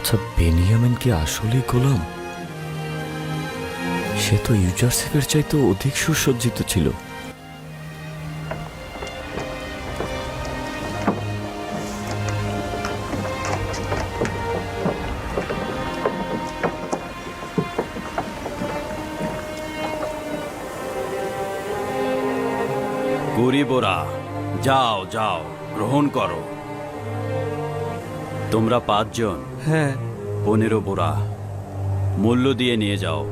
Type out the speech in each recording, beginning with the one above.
আচ্ছা বেনিয়ামিন কি আসলেই গোলাম? সে তো ইউজারসেফের চাইতে অধিক সুসজ্জিত ছিল। গরিবরা, যাও যাও, গ্রহণ করো। তোমরা পাঁচজন হ্যাঁ। পনেরো বোরা। মূল্য দিয়ে নিয়ে যাও।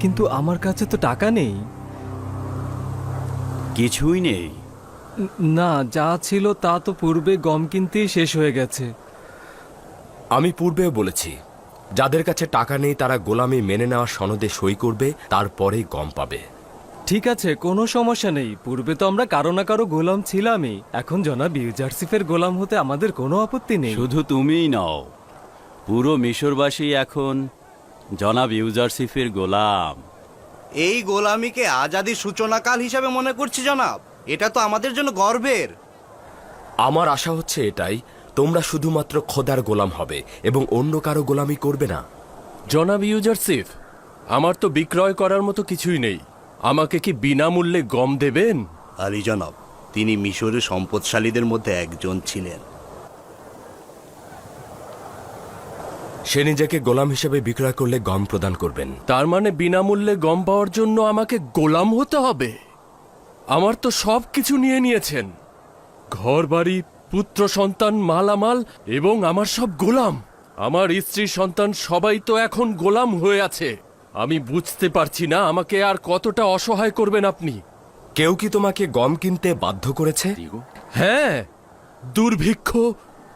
কিন্তু আমার কাছে তো টাকা নেই। কিছুই নেই। না যা ছিল তা তো পূর্বে গম কিনতেই শেষ হয়ে গেছে। আমি পূর্বেও বলেছি যাদের কাছে টাকা নেই তারা গোলামি মেনে নেওয়ার সনদে সই করবে তারপরেই গম পাবে। ঠিক আছে কোনো সমস্যা নেই। পূর্বে তো আমরা কারও না কারও গোলাম ছিলামই। এখন জনাব ইউজারসিফের গোলাম হতে আমাদের কোনো আপত্তি নেই। শুধু তুমিই নও। পুরো মিশরবাসী এখন জনাব ইউজারসিফের গোলাম। এই গোলামিকে আজাদির সূচনাকাল হিসাবে মনে করছি জনাব। এটা তো আমাদের জন্য গর্বের। আমার আশা হচ্ছে এটাই তোমরা শুধুমাত্র খোদার গোলাম হবে এবং অন্য কারও গোলামি করবে না। জনাব ইউজারসিফ আমার তো বিক্রয় করার মতো কিছুই নেই। আমাকে কি বিনামূল্যে গম দেবেন? আলী জনাব তিনি মিশরের সম্পদশালীদের মধ্যে একজন ছিলেন। সে নিজেকে গোলাম হিসেবে বিক্রয় করলে গম প্রদান করবেন। তার মানে বিনামূল্যে গম পাওয়ার জন্য আমাকে গোলাম হতে হবে? আমার তো সব কিছু নিয়ে নিয়েছেন। ঘর বাড়ি পুত্র সন্তান মালামাল এবং আমার সব গোলাম। আমার স্ত্রী সন্তান সবাই তো এখন গোলাম হয়ে আছে। আমি বুঝতে পারছি না আমাকে আর কতটা অসহায় করবেন আপনি। কেউ কি তোমাকে গম কিনতে বাধ্য করেছে? হ্যাঁ দুর্ভিক্ষ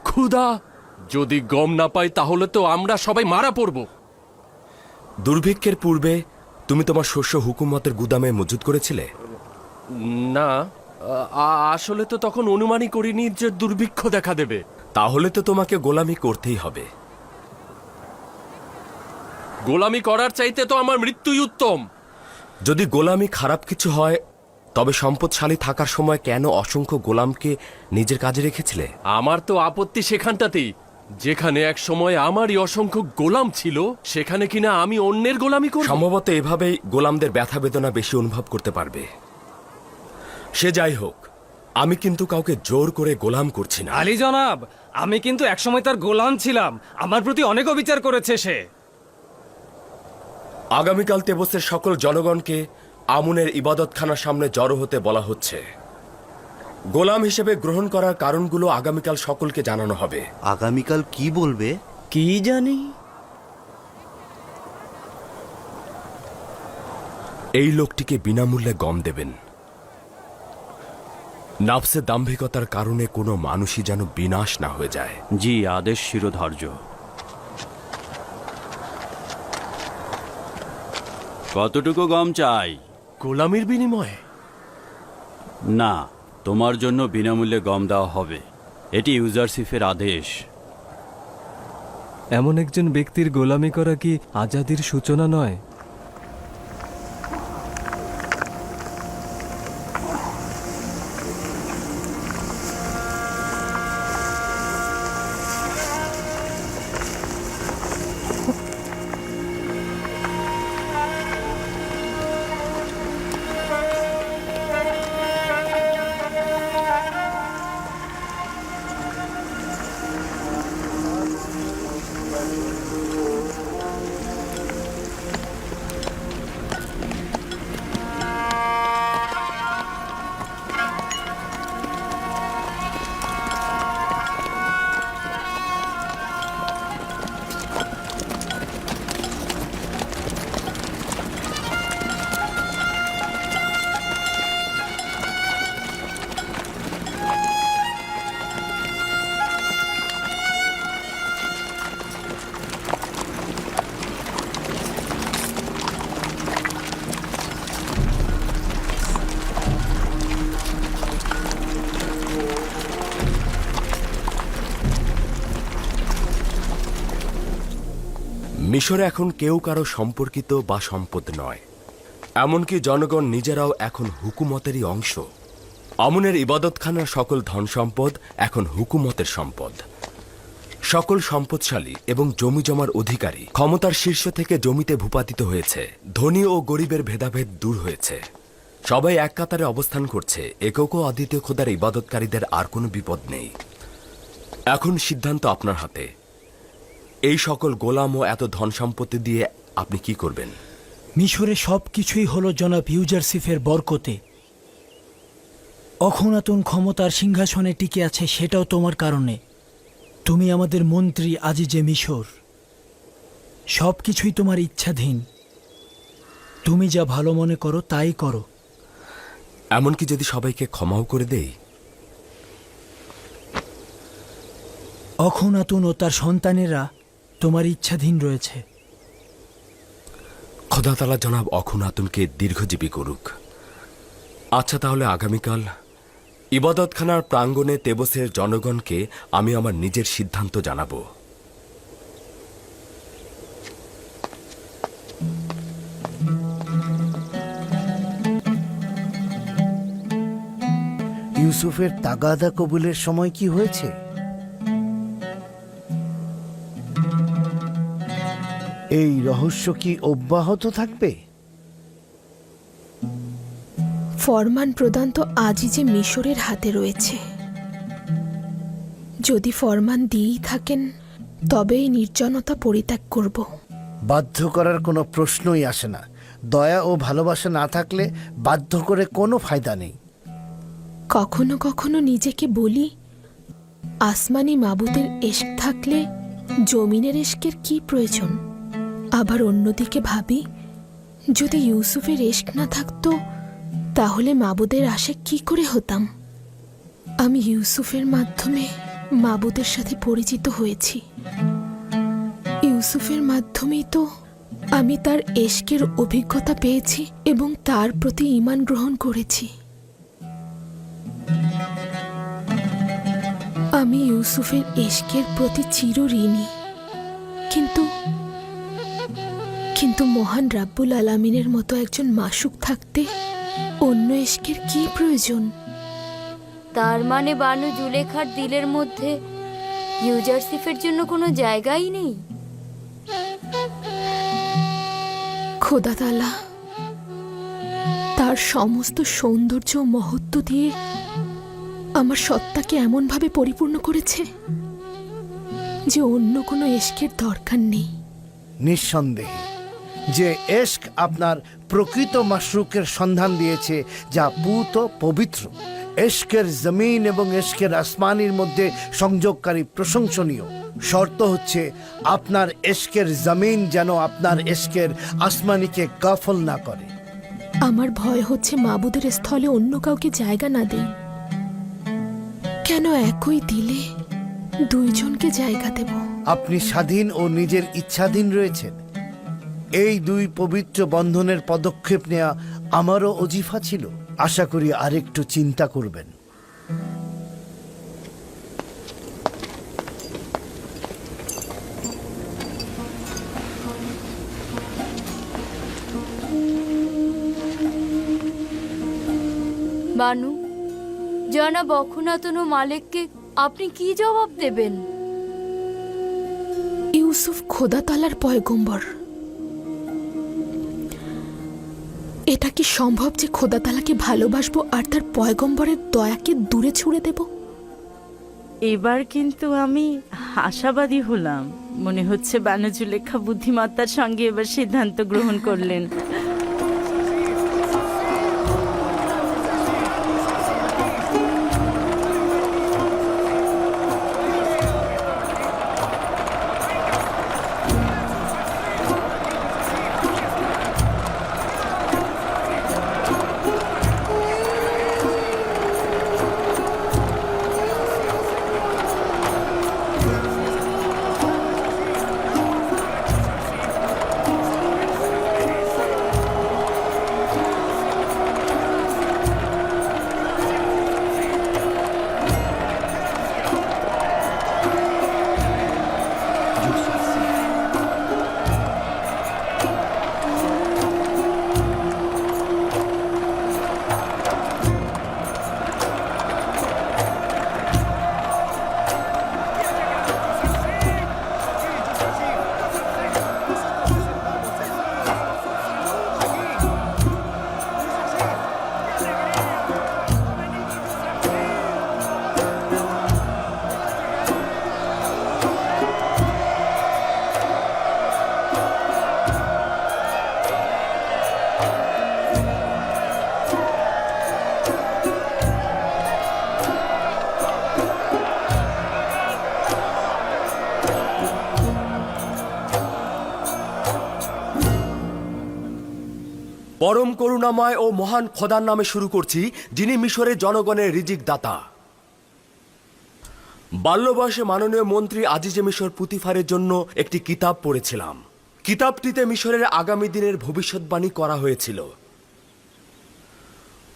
ক্ষুধা যদি গম না পাই তাহলে তো আমরা সবাই মারা পড়ব। দুর্ভিক্ষের পূর্বে তুমি তোমার শস্য হুকুমতের গুদামে মজুত করেছিলে? না আসলে তো তখন অনুমানই করিনি যে দুর্ভিক্ষ দেখা দেবে। তাহলে তো তোমাকে গোলামি করতেই হবে। গোলামি করার চাইতে তো আমার মৃত্যুই উত্তম। যদি গোলামি খারাপ কিছু হয় তবে সম্পদশালী থাকার সময় কেন অসংখ্য গোলামকে নিজের কাজে রেখেছিলে? আমার তো আপত্তি সেখানটাতেই। যেখানে এক সময় আমারই অসংখ্য গোলাম ছিল সেখানে কিনা আমি অন্যের গোলামি করব? সম্ভবত এভাবেই গোলামদের ব্যথা বেদনা বেশি অনুভব করতে পারবে। সে যাই হোক আমি কিন্তু কাউকে জোর করে গোলাম করছি না। আলী জনাব আমি কিন্তু একসময় তার গোলাম ছিলাম। আমার প্রতি অনেক অবিচার করেছে সে। আগামীকাল তেবসের সকল জনগণকে আমুনের ইবাদতখানার সামনে জড়ো হতে বলা হচ্ছে। গোলাম হিসেবে গ্রহণ করার কারণগুলো আগামীকাল সকলকে জানানো হবে। আগামীকাল কি বলবে? কি জানি? এই লোকটিকে বিনামূল্যে গম দেবেন। নাফসে দাম্ভিকতার কারণে কোনো মানুষই যেন বিনাশ না হয়ে যায়। জি আদেশ শিরোধার্য। কতটুকু গম চাই? গোলামির বিনিময়ে? না। তোমার জন্য বিনামূল্যে গম দেওয়া হবে। এটি ইউজারশিফের আদেশ। এমন একজন ব্যক্তির গোলামি করা কি আজাদির সূচনা নয়? মিশরে এখন কেউ কারও সম্পর্কিত বা সম্পদ নয়। এমনকি জনগণ নিজেরাও এখন হুকুমতেরই অংশ। আমনের ইবাদতখানার সকল ধন সম্পদ এখন হুকুমতের সম্পদ। সকল সম্পদশালী এবং জমি জমার অধিকারী ক্ষমতার শীর্ষ থেকে জমিতে ভূপাতিত হয়েছে। ধনী ও গরিবের ভেদাভেদ দূর হয়েছে। সবাই এক কাতারে অবস্থান করছে। একক ও অদ্বিতীয় খোদার ইবাদতকারীদের আর কোনো বিপদ নেই। এখন সিদ্ধান্ত আপনার হাতে। এই সকল গোলাম ও এত ধন সম্পত্তি দিয়ে আপনি কি করবেন? মিশরে সব কিছুই হলো জনাব ইউজারসিফের বরকতে। অখনাতুন ক্ষমতার সিংহাসনে টিকে আছে সেটাও তোমার কারণে। তুমি আমাদের মন্ত্রী আজিজে মিশর। সব কিছুই তোমার ইচ্ছাধীন। তুমি যা ভালো মনে করো তাই করো। এমনকি যদি সবাইকে ক্ষমাও করে দেই? অখনাতুন ও তার সন্তানেরা তোমার ইচ্ছাধীন রয়েছে। খোদাতালা জনাব অখুনাতুনকে দীর্ঘজীবী করুক। আচ্ছা তাহলে আগামীকাল ইবাদতখানার প্রাঙ্গণে তেবসের জনগণকে আমি আমার নিজের সিদ্ধান্ত জানাব। ইউসুফের তাগাদা কবুলের সময় কি হয়েছে? এই রহস্য কি অব্যাহত থাকবে? ফরমান প্রদান তো আজই যে মিশরের হাতে রয়েছে। যদি ফরমান দিয়েই থাকেন তবে এই নির্জনতা পরিত্যাগ করব। বাধ্য করার কোনো প্রশ্নই আসে না। দয়া ও ভালোবাসা না থাকলে বাধ্য করে কোনো ফায়দা নেই। কখনো কখনো নিজেকে বলি আসমানি মাবুদের এশক থাকলে জমিনের এশকের কি প্রয়োজন? আবার অন্যদিকে ভাবি, যদি ইউসুফের এশক না থাকতো, তাহলে মাবুদের আশে কি করে হতাম? আমি ইউসুফের মাধ্যমে মাবুদের সাথে পরিচিত হয়েছি। ইউসুফের মাধ্যমেই তো আমি তার এশকের অভিজ্ঞতা পেয়েছি এবং তার প্রতি ঈমান গ্রহণ করেছি। আমি ইউসুফের এশকের প্রতি চির ঋণী। কিন্তু মহান রাব্বুল আলামিনের মতো একজন মাসুক থাকতে অন্য এশকের কি প্রয়োজন? তার মানে বানু জুলেখার দিলের মধ্যে ইউজারসিফের জন্য কোনো জায়গাই নেই? খোদা তালা তার সমস্ত সৌন্দর্য মহত্ব দিয়ে আমার সত্তাকে এমনভাবে পরিপূর্ণ করেছে যে অন্য কোনো এশকের দরকার নেই। নিঃসন্দেহে। যে এশক আপনার প্রকৃত মাশরুকের সন্ধান দিয়েছে যা পুত পবিত্র। এশকের জমিন এবং এশকের আসমানির মধ্যে সংযোগকারী প্রশংসনীয়। শর্ত হচ্ছে আপনার এশকের জমিন যেন আপনার এশকের আসমানিকে গাফল না করে। আমার ভয় হচ্ছে মাবুদের স্থলে অন্য কাউকে জায়গা না দেই। কেন একই দিলে দুইজনকে জায়গা দেব? আপনি স্বাধীন ও নিজের ইচ্ছাধীন রয়েছেন। এই দুই পবিত্র বন্ধনের পদক্ষেপ নেওয়া আমারও অজিফা ছিল। আশা করি আরেকটু চিন্তা করবেন। বানু জানা অখুনাতন ও মালিককে আপনি কি জবাব দেবেন? ইউসুফ খোদাতালার পয়গম্বর। এটা কি সম্ভব যে খোদাতালাকে ভালোবাসবো আর তার পয়গম্বরের দয়াকে দূরে ছুড়ে দেব? এবার কিন্তু আমি আশাবাদী হলাম। মনে হচ্ছে বানজুলেখা বুদ্ধিমত্তার সঙ্গে এবার সিদ্ধান্ত গ্রহণ করলেন। পরম করুণাময় ও মহান খোদার নামে শুরু করছি, যিনি মিশরের জনগণের রিজিক দাতা। বাল্যবয়সে মাননীয় মন্ত্রী আজিজে মিশর পুতিফারের জন্য একটি কিতাব পড়েছিলাম। কিতাবটিতে মিশরের আগামী দিনের ভবিষ্যৎবাণী করা হয়েছিল।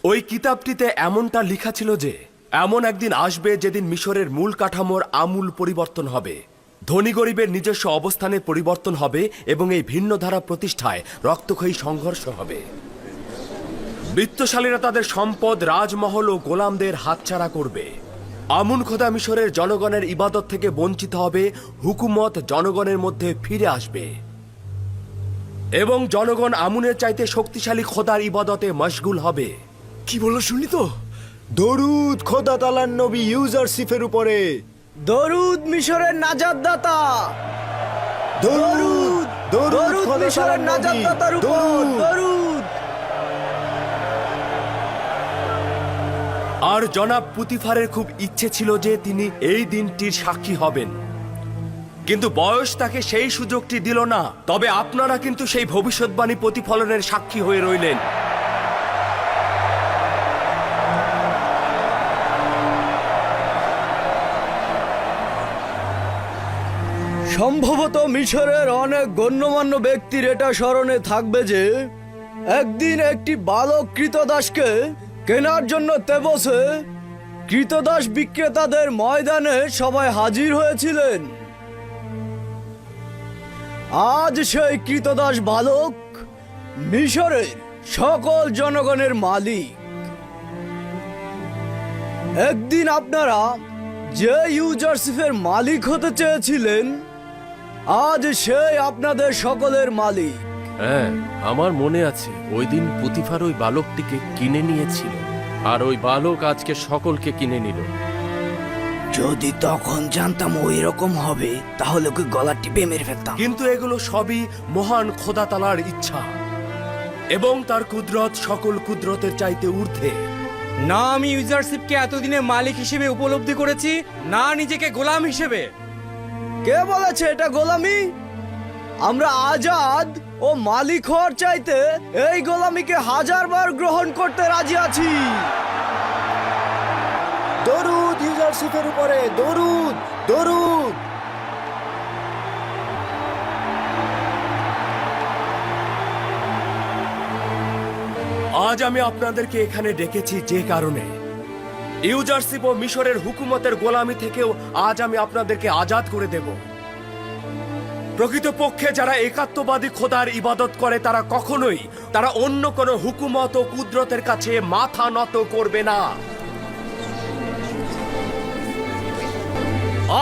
ওই কিতাবটিতে এমনটা লেখা ছিল যে, এমন একদিন আসবে যেদিন মিশরের মূল কাঠামোর আমূল পরিবর্তন হবে। ধনী গরিবের নিজস্ব অবস্থানের পরিবর্তন হবে এবং এই ভিন্ন ধারা প্রতিষ্ঠায় রক্তক্ষয়ী সংঘর্ষ হবে। বৃত্তশালীরা তাদের সম্পদ, রাজমহল ও গোলামদের হাতছাড়া করবে। আমুন খোদা মিশরের জনগণের ইবাদত থেকে বঞ্চিত হবে, হুকুমত জনগণের মধ্যে ফিরে আসবে। এবং জনগণ আমুনের চাইতে শক্তিশালী খোদার ইবাদতে মশগুল হবে। কি বলল শুনি তো? দরুদ খোদা তালার নবী ইউজারশিপের উপরে। দরুদ মিশরের নাজাদ দাতা দরুদ দরুদ খোদা তালার নবী। দরুদ। দরুদ। আর জনাব পুতিফারের খুব ইচ্ছে ছিল যে তিনি এই দিনটির সাক্ষী হবেন। কিন্তু বয়স তাকে সেই সুযোগটি দিল না। তবে আপনারা কিন্তু সেই ভবিষ্যৎবাণী প্রতিফলনের সাক্ষী হয়ে রইলেন। সম্ভবত মিশরের অনেক গণ্যমান্য ব্যক্তির এটা স্মরণে থাকবে যে, একদিন একটি বালক কৃতদাসকে কেনার জন্য তেবসে কৃতদাস বিক্রেতাদের ময়দানে সবাই হাজির হয়েছিলেন। আজ সেই কৃতদাস বালক মিশরের সকল জনগণের মালিক। একদিন আপনারা যে ইউজারশিপের মালিক হতে চেয়েছিলেন আজ সেই আপনাদের সকলের মালিক। হ্যাঁ আমার মনে আছে ওই দিন পুতিফার ওই বালকটিকে কিনে নিয়েছিল আর ওই বালক আজকে সকলকে কিনে নিল। যদি তখন জানতাম ওই রকম হবে তাহলে ওকে গলা টিপে মেরে ফেলতাম। কিন্তু এগুলো সবই মহান খোদা তালার ইচ্ছা এবং তার কুদরত সকল কুদরতের চাইতে ঊর্ধ্বে। না আমি ইউজারশিপকে এতদিনে মালিক হিসেবে উপলব্ধি করেছি না নিজেকে গোলাম হিসেবে। কে বলেছে এটা গোলামি? আমরা আজাদ ও মালিক হওয়ার চাইতে এই গোলামিকে হাজার বার গ্রহণ করতে রাজি আছি। দরুদ ইউজারশিপের উপরে দরুদ দরুদ। আজ আমি আপনাদেরকে এখানে ডেকেছি যে কারণে। ইউজারশিপ ও মিশরের হুকুমতের গোলামি থেকেও আজ আমি আপনাদেরকে আজাদ করে দেব। প্রকৃতপক্ষে যারা একাত্মবাদী খোদার ইবাদত করে, তারা কখনোই তারা অন্য কোনো হুকুমত ও কুদরতের কাছে মাথা নত করবে না।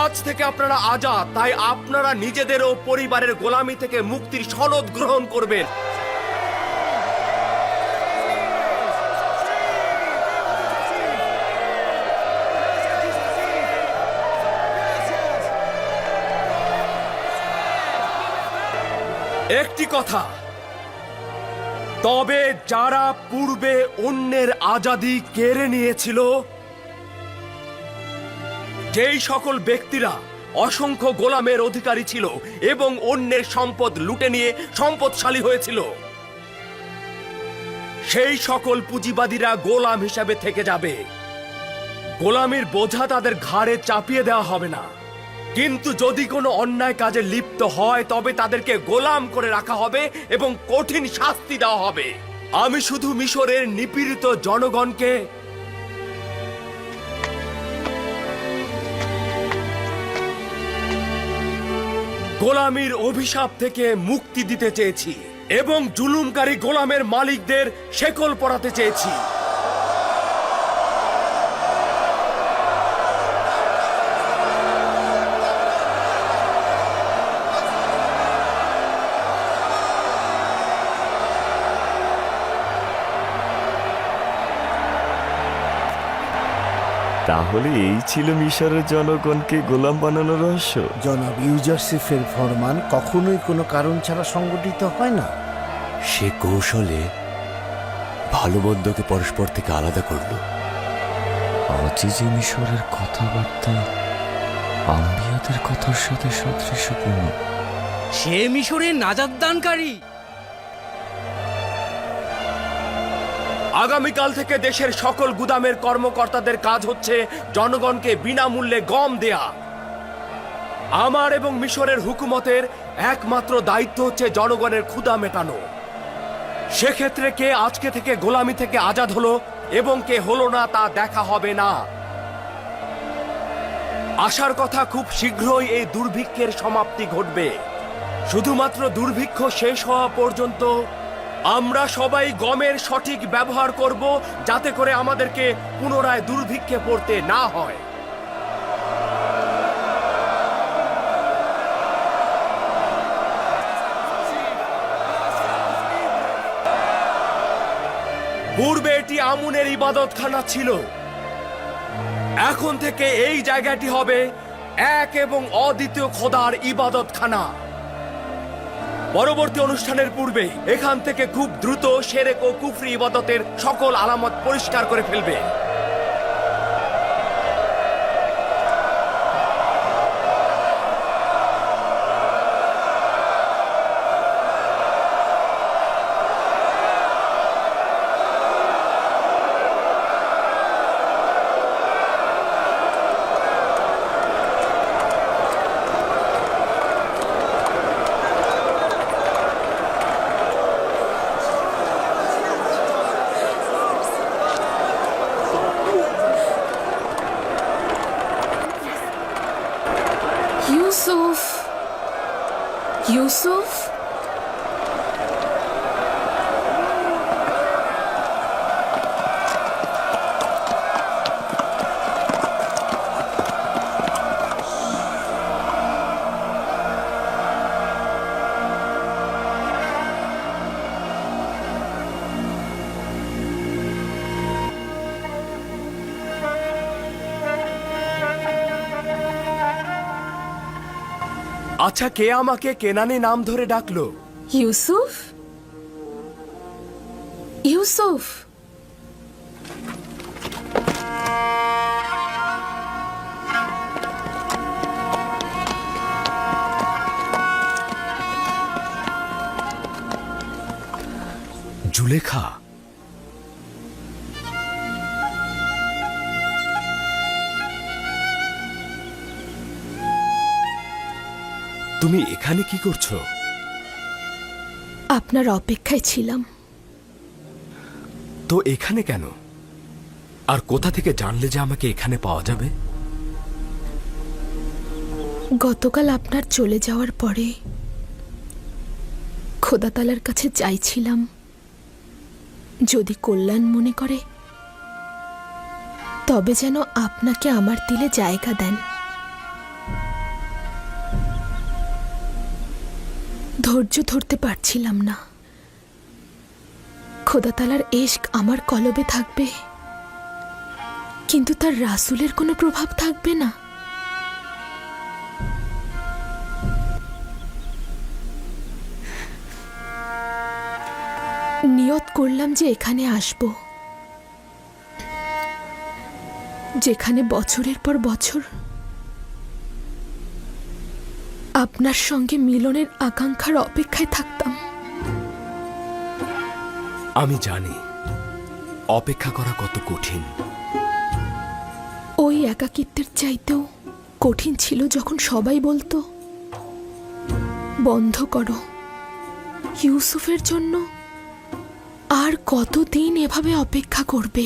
আজ থেকে আপনারা আজাদ, তাই আপনারা নিজেদের ও পরিবারের গোলামি থেকে মুক্তির সনদ গ্রহণ করবেন। একটি কথা। তবে যারা পূর্বে অন্যের আজাদি কেড়ে নিয়েছিল, যেই সকল ব্যক্তিরা অসংখ্য গোলামের অধিকারী ছিল এবং অন্যের সম্পদ লুটে নিয়ে সম্পদশালী হয়েছিল, সেই সকল পুঁজিবাদীরা গোলাম হিসাবে থেকে যাবে। গোলামির বোঝা তাদের ঘাড়ে চাপিয়ে দেওয়া হবে না। কিন্তু যদি কোনো অন্যায় কাজে লিপ্ত হয়, তবে তাদেরকে গোলাম করে রাখা হবে এবং কঠিন শাস্তি দেওয়া হবে। আমি শুধু মিশরের নিপীড়িত জনগণকে গোলামির অভিশাপ থেকে মুক্তি দিতে চেয়েছি এবং জুলুমকারী গোলামের মালিকদের শেকল পড়াতে চেয়েছি। তাহলে এই ছিল মিশরের জনগণকে গোলাম বানানোর রহস্য। জনাব ইউজারশিপের ফরমান কখনোই কোনো কারণ ছাড়া সংগঠিত হয় না। সে কৌশলে ভালো মন্দকে পরস্পর থেকে আলাদা করল। আজই যে মিশরের কথাবার্তা আম্বিয়াদের কথার সাথে সাদৃশ্যপূর্ণ। সে মিশরের নাজাদ দানকারী আগামীকাল থেকে দেশের সকল গুদামের কর্মকর্তাদের কাজ হচ্ছে জনগণকে বিনামূল্যে গম দেয়া। আমার এবং মিশরের হুকুমতের একমাত্র দায়িত্ব হচ্ছে জনগণের ক্ষুধা মেটানো। সেক্ষেত্রে কে আজকে থেকে গোলামি থেকে আজাদ হলো এবং কে হলো না তা দেখা হবে না। আশার কথা খুব শীঘ্রই এই দুর্ভিক্ষের সমাপ্তি ঘটবে। শুধুমাত্র দুর্ভিক্ষ শেষ হওয়া পর্যন্ত আমরা সবাই গমের সঠিক ব্যবহার করব যাতে করে আমাদেরকে পুনরায় দুর্ভিক্ষে পড়তে না হয়। পূর্বে এটি আমুনের ইবাদতখানা ছিল। এখন থেকে এই জায়গাটি হবে এক এবং অদ্বিতীয় খোদার ইবাদতখানা। পরবর্তী অনুষ্ঠানের পূর্বে এখান থেকে খুব দ্রুত সেরেক ও কুফরি ইবাদতের সকল আলামত পরিষ্কার করে ফেলবে। আচ্ছা কে আমাকে কেনানি নাম ধরে ডাকলো? ইউসুফ? ইউসুফ! তুমি এখানে কি করছ? আপনার অপেক্ষায় ছিলাম। তো এখানে কেন? আর কোথা থেকে জানলে যে আমাকে এখানে পাওয়া যাবে? গতকাল আপনার চলে যাওয়ার পরে খোদাতালার কাছে চাইছিলাম। যদি কল্যাণ মনে করে তবে যেন আপনাকে আমার তিলে জায়গা দেন। ধৈর্য ধরতে পারছিলাম না। খোদাতালার এশক আমার কলবে থাকবে। কিন্তু তার রাসুলের কোনো প্রভাব থাকবে না। নিয়ত করলাম যে এখানে আসব। যেখানে বছরের পর বছর আপনার সঙ্গে মিলনের আকাঙ্ক্ষার অপেক্ষায় থাকতাম। আমি জানি অপেক্ষা করা কত কঠিন। ওই একাকিত্বের চাইতেও কঠিন ছিল যখন সবাই বলতো বন্ধ করো। ইউসুফের জন্য আর কতদিন এভাবে অপেক্ষা করবে?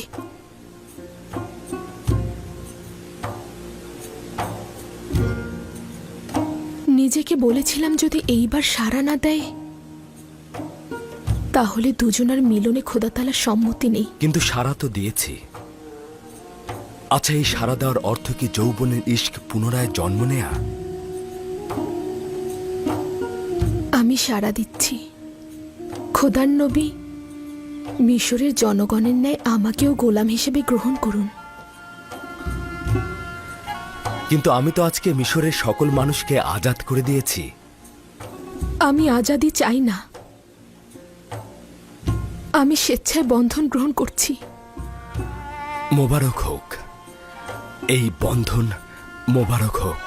নিজেকে বলেছিলাম যদি এইবার সাড়া না দেয় তাহলে দুজনার মিলনে খোদাতালার সম্মতি নেই। কিন্তু সারা তো দিয়েছি। আচ্ছা এই সারা দেওয়ার অর্থ কি যৌবনের ইস্ক পুনরায় জন্ম নেয়া? আমি সাড়া দিচ্ছি। খোদার নবী মিশরের জনগণের ন্যায় আমাকেও গোলাম হিসেবে গ্রহণ করুন। কিন্তু আমি তো আজকে মিশরের সকল মানুষকে আজাদ করে দিয়েছি। আমি আজাদি চাই না। আমি স্বেচ্ছায় বন্ধন গ্রহণ করছি। মোবারক হোক। এই বন্ধন মোবারক হোক।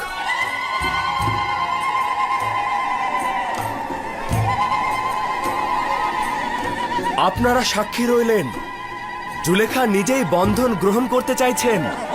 আপনারা সাক্ষী রইলেন। জুলেখা নিজেই বন্ধন গ্রহণ করতে চাইছেন।